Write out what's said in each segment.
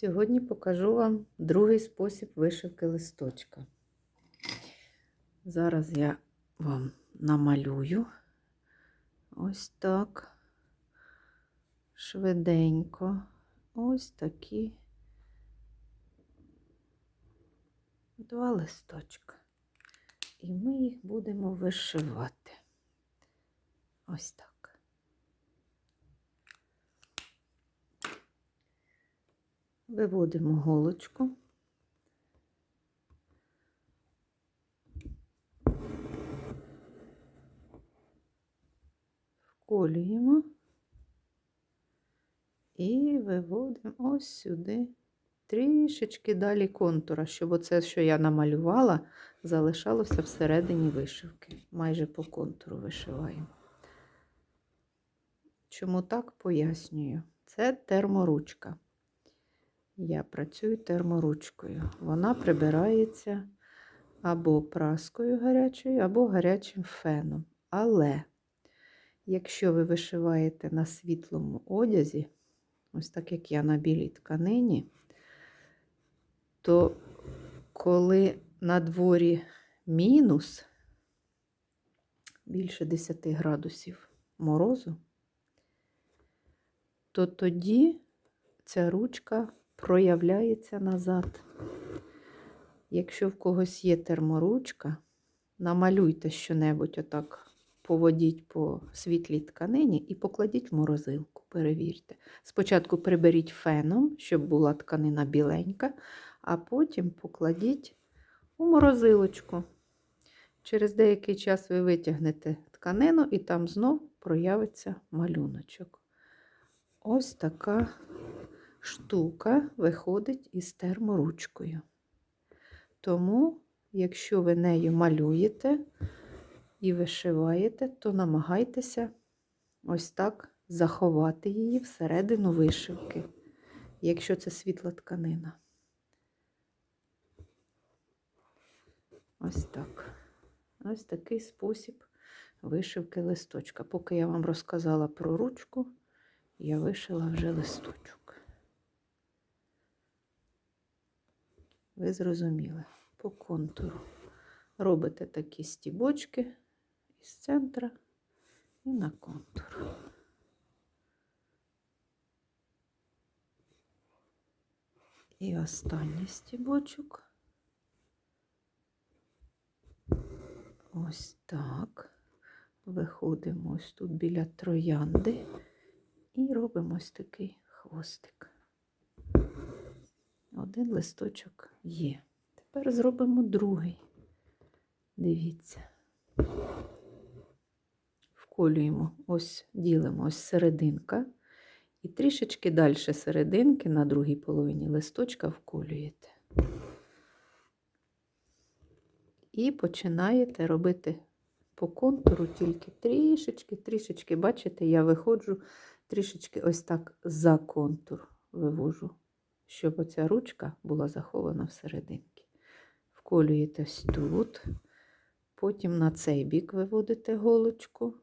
Сьогодні покажу вам другий спосіб вишивки листочка. Зараз я вам намалюю ось так, швиденько, ось такі два листочка. І ми їх будемо вишивати. Ось так. Виводимо голочку. Вколюємо і виводимо ось сюди трішечки далі контура, щоб оце, що я намалювала, залишалося всередині вишивки. Майже по контуру вишиваємо. Чому так пояснюю? Це терморучка. Я працюю терморучкою. Вона прибирається або праскою гарячою, або гарячим феном. Але якщо ви вишиваєте на світлому одязі, ось так як я на білій тканині, то коли на дворі мінус більше 10 градусів морозу, то тоді ця ручка проявляється назад. Якщо в когось є терморучка, намалюйте щонебудь отак, поводіть по світлій тканині і покладіть в морозилку, перевірте. Спочатку приберіть феном, щоб була тканина біленька, а потім покладіть у морозилочку. Через деякий час ви витягнете тканину і там знов проявиться малюночок. Ось така штука виходить із терморучкою. Тому, якщо ви нею малюєте і вишиваєте, то намагайтеся ось так заховати її всередину вишивки, якщо це світла тканина. Ось так. Ось такий спосіб вишивки листочка. Поки я вам розказала про ручку, я вишила вже листочок. Ви зрозуміли, по контуру робите такі стібочки із центра і на контур. І останній стібочок. Ось так. Виходимо ось тут біля троянди і робимо ось такий хвостик. Один листочок є. Тепер зробимо другий. Дивіться. Вколюємо, ось ділимо ось серединка. І трішечки далі серединки на другій половині листочка вколюєте. І починаєте робити по контуру тільки трішечки, трішечки, бачите, я виходжу трішечки ось так за контур вивожу щоб оця ручка була захована всерединки. Вколюєте ось тут, потім на цей бік виводите голочку,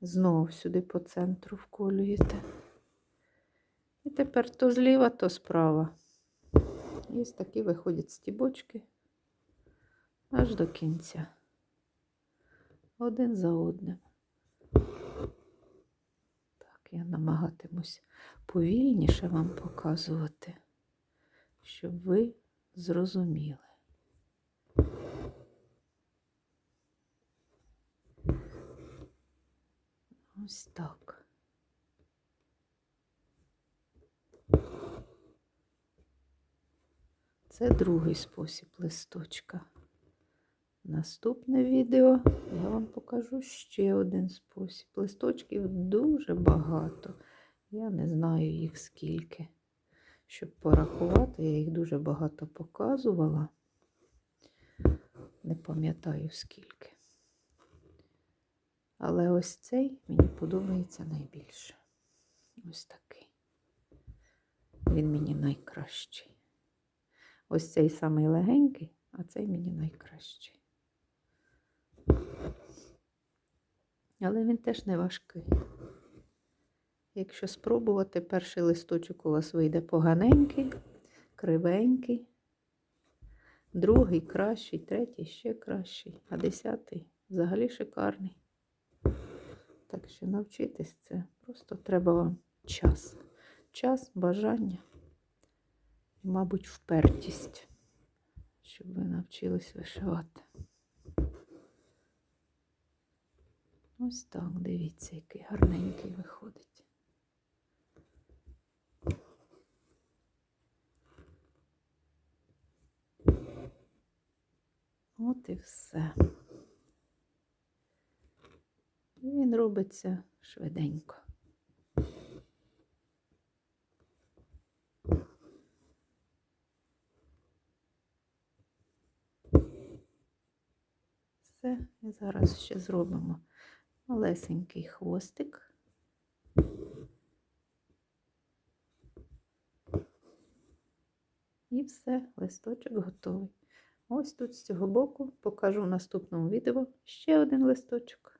знову сюди по центру вколюєте. І тепер то зліва, то справа. І ось такі виходять стібочки аж до кінця. Один за одним. Я намагатимусь повільніше вам показувати, щоб ви зрозуміли. Ось так. Це другий спосіб листочка. Наступне відео я вам покажу ще один спосіб. Листочків дуже багато. Я не знаю їх скільки. Щоб порахувати, я їх дуже багато показувала. Не пам'ятаю скільки. Але ось цей мені подобається найбільше. Ось такий. Він мені найкращий. Ось цей самий легенький, а цей мені найкращий. Але він теж не важкий. якщо спробувати, перший листочок у вас вийде поганенький, кривенький, другий кращий, третій ще кращий, а десятий взагалі шикарний. Так що навчитись це просто треба вам час. Час, бажання і, мабуть, впертість, щоб ви навчились вишивати. Ось так, дивіться, який гарненький виходить. От і все. І Він робиться швиденько. Все, і зараз ще зробимо малесенький хвостик. І все, листочок готовий. Ось тут з цього боку покажу в наступному відео ще один листочок.